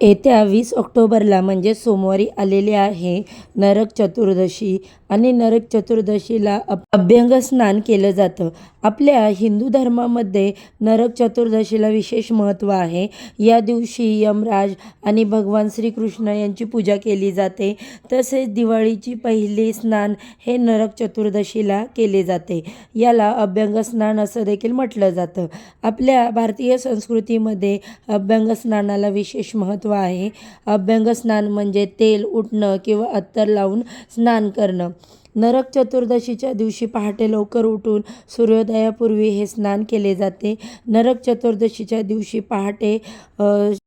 येत्या वीस ऑक्टोबरला म्हणजे सोमवारी आलेले आहे नरक चतुर्दशी. आणि नरक चतुर्दशीला अभ्यंग स्नान केलं जातं. आपल्या हिंदू धर्मामध्ये नरक चतुर्दशीला विशेष महत्त्व आहे. या दिवशी यमराज आणि भगवान श्रीकृष्ण यांची पूजा केली जाते. तसेच दिवाळीची पहिली स्नान हे नरक चतुर्दशीला केले जाते. याला अभ्यंग स्नान असं देखील म्हटलं जातं. आपल्या भारतीय संस्कृतीमध्ये अभ्यंग स्नानाला विशेष महत्त्व आहे. अभ्यंग स्नान म्हणजे तेल उठणं किंवा अत्तर लावून स्नान करणं. नरक चतुर्दशीच्या दिवशी पहाटे लवकर उठून सूर्योदयापूर्वी हे स्नान केले जाते. नरक चतुर्दशीच्या दिवशी पहाटे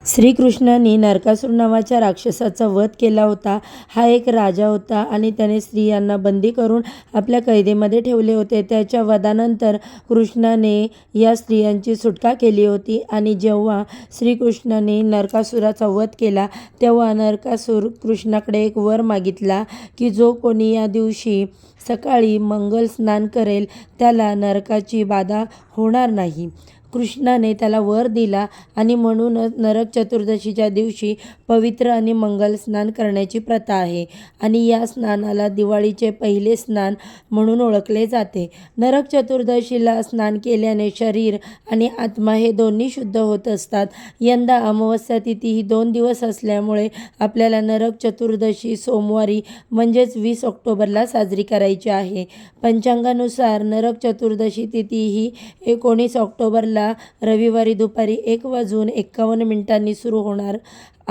श्रीकृष्णाने नरकासूर नावाच्या राक्षसाचा वध केला होता. हा एक राजा होता आणि त्याने स्त्रियांना बंदी करून आपल्या कैदेमध्ये ठेवले होते. त्याच्या वधानंतर कृष्णाने या स्त्रियांची सुटका केली होती आणि जेव्हा श्रीकृष्णाने नरकासुराचा वध केला तेव्हा नरकासूर कृष्णाकडे एक वर मागितला की जो कोणी या दिवशी सकाळी मंगल स्नान करेल त्याला नरकाची बाधा होणार नाही. कृष्णाने त्याला वर दिला आणि म्हणूनच नरक चतुर्दशीच्या दिवशी पवित्र आणि मंगल स्नान करण्याची प्रथा आहे. आणि या स्नानाला दिवाळीचे पहिले स्नान म्हणून ओळखले जाते. नरक चतुर्दशीला स्नान केल्याने शरीर आणि आत्मा हे दोन्ही शुद्ध होत असतात. यंदा अमावस्या तिथी ही दोन दिवस असल्यामुळे आपल्याला नरक चतुर्दशी सोमवारी म्हणजेच वीस ऑक्टोबरला साजरी करायची आहे. पंचांगानुसार नरक चतुर्दशी तिथी ही एकोणीस ऑक्टोबरला रविवारी दुपारी एक वाजून एक्कावन्न मिनिटांनी सुरू होणार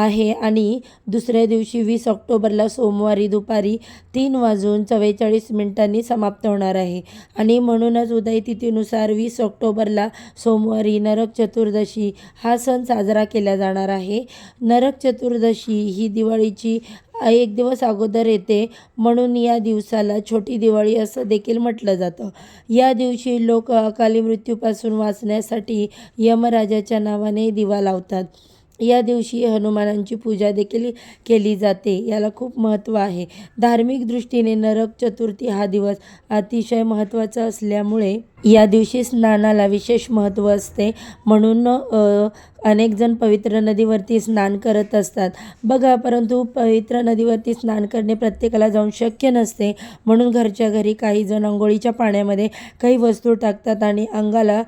आहे. आणि दुसऱ्या दिवशी वीस ऑक्टोबरला सोमवारी दुपारी तीन वाजून चव्वेचाळीस मिनिटांनी समाप्त होणार आहे. आणि म्हणूनच उदय तिथीनुसार वीस ऑक्टोबरला सोमवारी नरक चतुर्दशी हा सण साजरा केला जाणार आहे. नरक चतुर्दशी ही दिवाळीची एक दिवस अगोदर येते. म्हणून या दिवसाला छोटी दिवाळी असं देखील म्हटलं जातं. या दिवशी लोक अकाली मृत्यूपासून वाचण्यासाठी यमराजाच्या नावाने दिवा लावतात. या दिवशी हनुमानांची पूजा देखील केली जाते. याला खूप महत्त्व आहे. धार्मिक दृष्टीने नरक चतुर्थी हा दिवस अतिशय महत्त्वाचा असल्यामुळे या दिवशी स्नानाला विशेष महत्त्व असते. म्हणून अनेकजण पवित्र नदीवरती स्नान करत असतात. बघा परंतु पवित्र नदीवरती स्नान करणे प्रत्येकाला जाऊन शक्य नसते. म्हणून घरच्या घरी काही जण आंघोळीच्या पाण्यामध्ये काही वस्तू टाकतात आणि अंगाला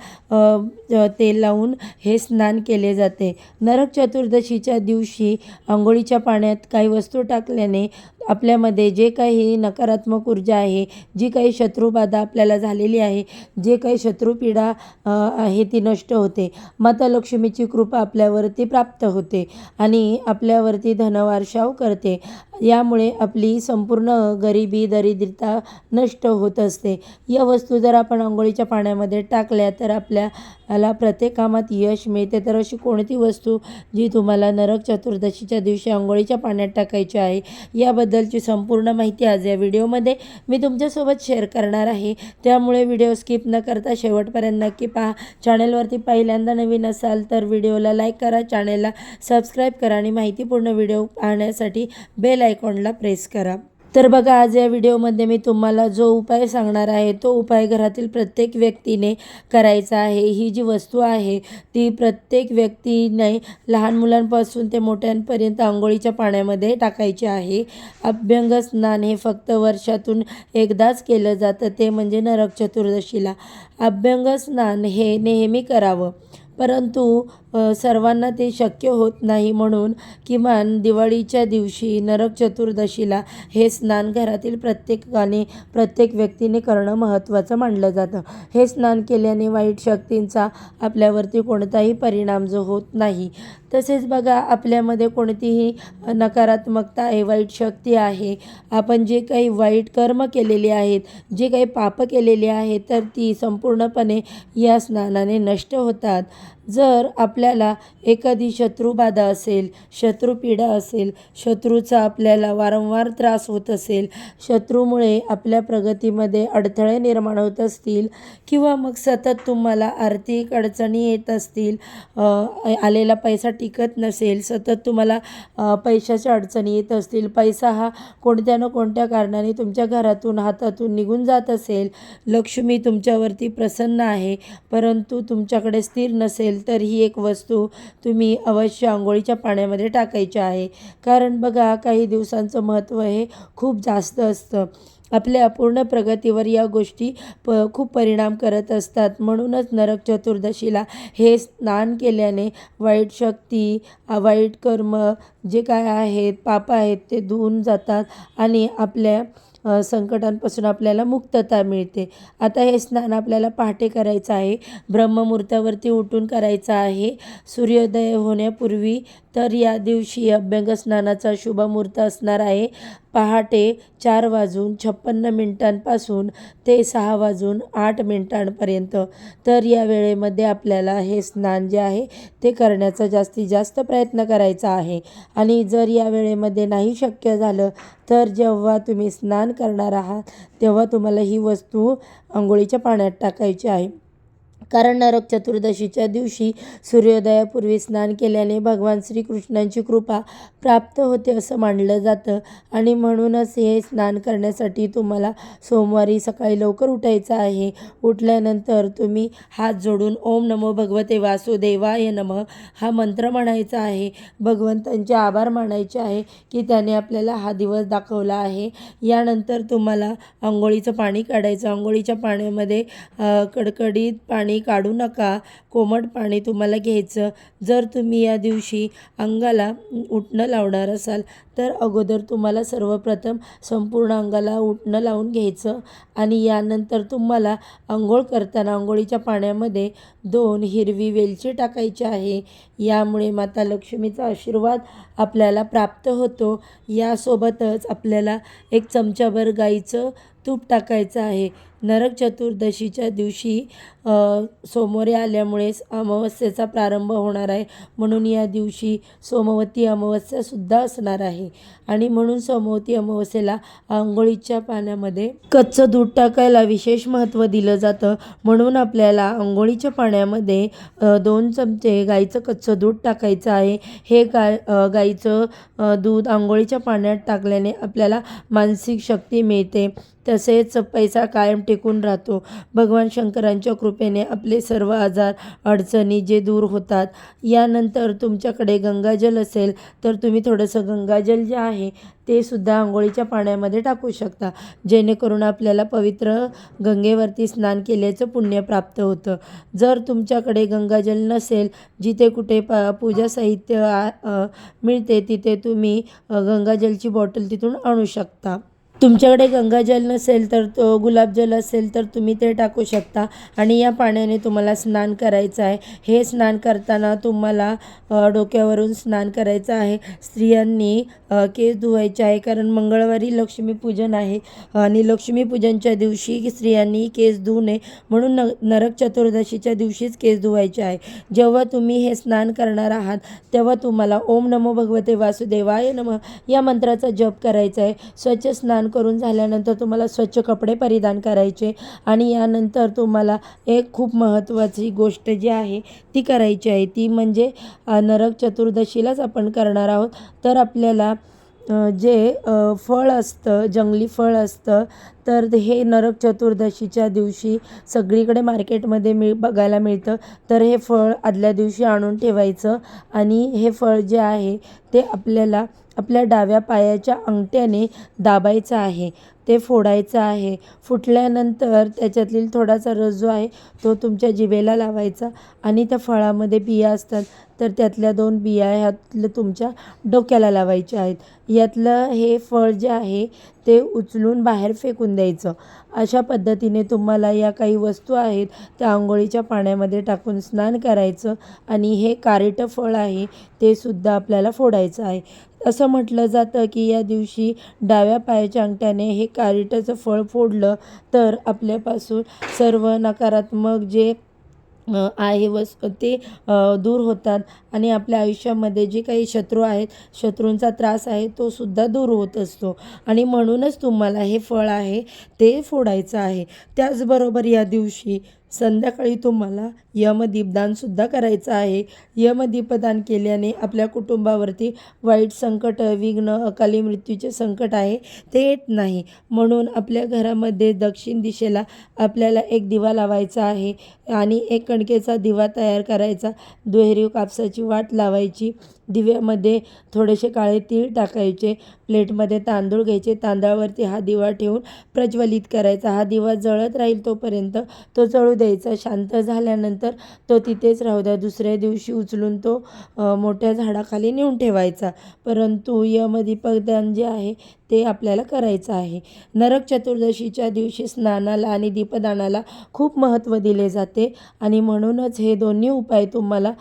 तेल लावून हे स्नान केले जाते. नरक चतुर्दशीच्या दिवशी आंघोळीच्या पाण्यात काही वस्तू टाकल्याने आपल्यामध्ये जे काही नकारात्मक ऊर्जा आहे जी काही शत्रुबाधा आपल्याला झालेली आहे जे काही शत्रुपीडा आहे ती नष्ट होते. माता लक्ष्मीची कृपा आपल्यावरती प्राप्त होते आणि आपल्यावरती धनवारशाव करते. यामुळे आपली संपूर्ण गरिबी दरिद्रता नष्ट होत असते. या वस्तू जर आपण आंघोळीच्या पाण्यामध्ये टाकल्या तर आपल्या ह्याला प्रत्येक कामात यश मिळते. तर अशी कोणती वस्तू जी तुम्हाला नरक चतुर्दशीच्या दिवशी आंघोळीच्या पाण्यात टाकायची आहे याबद्दलची संपूर्ण माहिती आज या व्हिडिओमध्ये मी तुमच्यासोबत शेअर करणार आहे. त्यामुळे व्हिडिओ स्किप न करता शेवटपर्यंत नक्की पहा. चॅनेलवरती पहिल्यांदा नवीन असाल तर व्हिडिओला लाईक करा चॅनेलला सबस्क्राईब करा आणि माहितीपूर्ण व्हिडिओ पाहण्यासाठी बेल आयकॉनला प्रेस करा. तर बघा आज या व्हिडिओमध्ये मी तुम्हाला जो उपाय सांगणार आहे तो उपाय घरातील प्रत्येक व्यक्तीने करायचा आहे. ही जी वस्तू आहे ती प्रत्येक व्यक्तीने लहान मुलांपासून ते मोठ्यांपर्यंत आंघोळीच्या पाण्यामध्ये टाकायची आहे. अभ्यंग स्नान हे फक्त वर्षातून एकदाच केलं जातं ते म्हणजे नरक चतुर्दशीला. अभ्यंग स्नान हे नेहमी करावं. परंतु सर्वांना ते शक्य होत नाही म्हणून किमान दिवाळीच्या दिवशी नरक चतुर्दशीला हे स्नान घरातील प्रत्येकाने प्रत्येक व्यक्तीने करणं महत्त्वाचं मानलं जातं. हे स्नान केल्याने वाईट शक्तींचा आपल्यावरती कोणताही परिणाम जो होत नाही. तसेच बघा आपल्यामध्ये कोणतीही नकारात्मकता आहे वाईट शक्ती आहे. आपण जे काही वाईट कर्म केलेली आहेत जे काही पापं केलेली आहेत तर ती संपूर्णपणे या स्नानाने नष्ट होतात. जर आपल्याला एखादी शत्रुबाधा असेल शत्रुपीडा असेल शत्रूचा आपल्याला वारंवार त्रास होत असेल शत्रूमुळे आपल्या प्रगतीमध्ये अडथळे निर्माण होत असतील किंवा मग सतत तुम्हाला आर्थिक अडचणी येत असतील आलेला पैसा टिकत नसेल सतत तुम्हाला पैशाच्या अडचणी येत असतील पैसा हा कोणत्या ना कोणत्या कारणाने तुमच्या घरातून हातातून निघून जात असेल लक्ष्मी तुमच्यावरती प्रसन्न आहे परंतु तुमच्याकडे स्थिर नसेल तर ही एक वस्तू तुम्ही अवश्य आंघोळीच्या पाण्यामध्ये टाकायची आहे. कारण बघा काही दिवसांचं महत्त्व हे खूप जास्त असतं. आपल्या पूर्ण प्रगतीवर या गोष्टी प खूप परिणाम करत असतात. म्हणूनच नरक चतुर्दशीला हे स्नान केल्याने वाईट शक्ती वाईट कर्म जे काय आहेत पाप आहेत ते धुवून जातात आणि आपल्या संकटांपासून आपल्याला मुक्तता मिळते. आता हे स्नान आपल्याला पहाटे करायचं आहे. ब्रह्ममुहूर्तावरती उठून करायचं आहे. सूर्योदय होण्यापूर्वी तर या दिवशी अभ्यंगस्नानाचा शुभमुहूर्त शुभ मुहूर्त असणार आहे. पहाटे चार वाजून छप्पन्न मिनिटांपासून ते सहा वाजून आठ मिनिटांपर्यंत. तर या वेळेमध्ये आपल्याला हे स्नान जे आहे ते करण्याचा जास्तीत जास्त प्रयत्न करायचा आहे. आणि जर या वेळेमध्ये नाही शक्य झालं तर जेव्हा तुम्ही स्नान करणार आहात तेव्हा तुम्हाला ही वस्तू आंघोळीच्या पाण्यात टाकायची आहे. कारण नरक चतुर्दशीच्या दिवशी सूर्योदयापूर्वी स्नान केल्याने भगवान श्रीकृष्णांची कृपा प्राप्त होते असं मानलं जातं. आणि म्हणूनच हे स्नान करण्यासाठी तुम्हाला सोमवारी सकाळी लवकर उठायचं आहे. उठल्यानंतर तुम्ही हात जोडून ओम नमो भगवते वासुदेवाय नमः हा मंत्र म्हणायचा आहे. भगवंतांचे आभार मानायचे आहे की त्याने आपल्याला हा दिवस दाखवला आहे. यानंतर तुम्हाला आंघोळीचं पाणी काढायचं. आंघोळीच्या पाण्यामध्ये कडकडीत पाणी काढू नका. कोमट पाणी तुम्हाला घ्यायचं. जर तुम्ही या दिवशी अंगाला उठणं लावणार असाल तर अगोदर तुम्हाला सर्वप्रथम संपूर्ण अंगाला उठणं लावून घ्यायचं आणि यानंतर तुम्हाला आंघोळ करताना आंघोळीच्या पाण्यामध्ये दोन हिरवी वेलची टाकायची आहे. यामुळे माता लक्ष्मीचा आशीर्वाद आपल्याला प्राप्त होतो. यासोबतच आपल्याला एक चमचाभर गाईचं तूप टाकायचं आहे. नरक चतुर्दशीच्या दिवशी सोमवारी आल्यामुळे अमावस्येचा प्रारंभ होणार आहे. म्हणून या दिवशी सोमवती अमावस्यासुद्धा असणार आहे. आणि म्हणून सोमवती अमावस्येला आंघोळीच्या पाण्यामध्ये कच्चं दूध टाकायला विशेष महत्त्व दिलं जातं. म्हणून आपल्याला आंघोळीच्या पाण्यामध्ये दोन चमचे गाईचं कच्चं दूध टाकायचं आहे. हे गाय गाईचं दूध आंघोळीच्या पाण्यात टाकल्याने आपल्याला मानसिक शक्ती मिळते. तसेच पैसा कायम टिकून राहतो. भगवान शंकरांच्या कृपेने आपले सर्व आजार अडचणी जे दूर होतात यानंतर तुमच्याकडे गंगाजल असेल तर तुम्ही थोडंसं गंगाजल जे आहे ते सुद्धा आंघोळीच्या पाण्यामध्ये टाकू शकता. जेणेकरून आपल्याला पवित्र गंगेवरती स्नान केल्याचं पुण्य प्राप्त होतं. जर तुमच्याकडे गंगाजल नसेल जिथे कुठे प पूजा साहित्य आ- मिळते तिथे तुम्ही गंगाजलची बॉटल तिथून आणू शकता. तुमच्याकडे गंगाजल नसेल तर तो गुलाबजल असेल तर तुम्ही ते टाकू शकता. आणि या पाण्याने तुम्हाला स्नान करायचं आहे. हे स्नान करताना तुम्हाला डोक्यावरून स्नान करायचं आहे. स्त्रियांनी केस धुवायचे आहे. कारण मंगळवारी लक्ष्मीपूजन आहे. आणि लक्ष्मीपूजनच्या दिवशी स्त्रियांनी केस धुवू नये. म्हणून न नरक चतुर्दशीच्या दिवशीच केस धुवायचे आहे. जेव्हा तुम्ही हे स्नान करणार आहात तेव्हा तुम्हाला ओम नमो भगवते वासुदेवाय नमः या मंत्राचा जप करायचा आहे. स्वच्छ स्नान करून झाल्यानंतर तुम्हाला स्वच्छ कपडे परिधान करायचे आणि यानंतर तुम्हाला एक खूप महत्त्वाची गोष्ट जी आहे ती करायची आहे. ती म्हणजे नरक चतुर्दशीलाच आपण करणार आहोत. तर आपल्याला जे फळ असतं जंगली फळ असतं तर हे नरक चतुर्दशीच्या दिवशी सगळीकडे मार्केटमध्ये मिळ बघायला मिळतं. तर हे फळ आदल्या दिवशी आणून ठेवायचं आणि हे फळ जे आहे ते आपल्याला आपल्या डाव्या पायाच्या अंगठ्याने दाबायचं आहे. ते फोडायचं आहे. फुटल्यानंतर त्याच्यातील थोडासा रस जो आहे तो तुमच्या जिभेला लावायचा आणि त्या फळामध्ये बिया असतात. तर त्यातल्या दोन बिया ह्यातलं तुमच्या डोक्याला लावायच्या आहेत. यातलं हे फळ जे आहे ते उचलून बाहेर फेकून द्यायचं. अशा पद्धतीने तुम्हाला या काही वस्तू आहेत त्या आंघोळीच्या पाण्यामध्ये टाकून स्नान करायचं आणि हे कारेटं फळ आहे ते सुद्धा आपल्याला फोडायचं आहे. असं म्हटलं जातं की या दिवशी डाव्या पायाच्या अंगठ्याने हे कारिटाचं फळ फोडलं तर आपल्यापासून सर्व नकारात्मक जे आहे वस ते दूर होतात. आणि आपल्या आयुष्यामध्ये जे काही शत्रू आहेत शत्रूंचा त्रास आहे तो सुद्धा दूर होत असतो. आणि म्हणूनच तुम्हाला हे फळ आहे ते फोडायचं आहे. त्याचबरोबर या दिवशी संध्याकाळी तुम्हाला यमदीपदानसुद्धा करायचं आहे. यमदीपदान केल्याने आपल्या कुटुंबावरती वाईट संकट विघ्न अकाली मृत्यूचे संकट आहे. ते येत नाही. म्हणून आपल्या घरामध्ये दक्षिण दिशेला आपल्याला एक दिवा लावायचा आहे आणि एक कणकेचा दिवा तयार करायचा. दुहेरी कापसाची वाट लावायची. दिव्यामध्ये थोडेसे काळे तीळ टाकायचे. प्लेटमध्ये तांदूळ घ्यायचे. तांदळावरती हा दिवा ठेवून प्रज्वलित करायचा. हा दिवा जळत राहील तोपर्यंत तो जळू द्यायचा. शांत झाल्यानंतर तो तिथेच राहू द्या. दुसऱ्या दिवशी उचलून तो मोठ्या झाडाखाली नेऊन ठेवायचा. परंतु यमदीपदान जे आहे ते आपल्याला करायचं आहे. नरक चतुर्दशीच्या दिवशी स्नानाला आणि दीपदानाला खूप महत्त्व दिले जाते आणि म्हणूनच हे दोन्ही उपाय तुम्हाला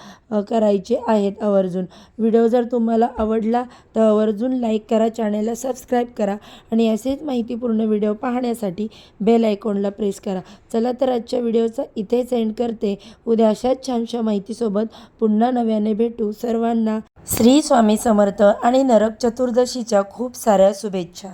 करायचे आहेत आवर्जून. व्हिडिओ जर तुम्हाला आवडला तर आवर्जून लाईक करा चॅनेलला सबस्क्राईब करा आणि असेच माहितीपूर्ण व्हिडिओ पाहण्यासाठी बेल आयकॉनला प्रेस करा. चला तर आजच्या व्हिडिओचा इथेच एंड करते. उद्या अशाच छानशा माहितीसोबत पुन्हा नव्याने भेटू. सर्वांना श्री स्वामी समर्थ आणि नरक चतुर्दशीच्या खूप साऱ्या शुभेच्छा.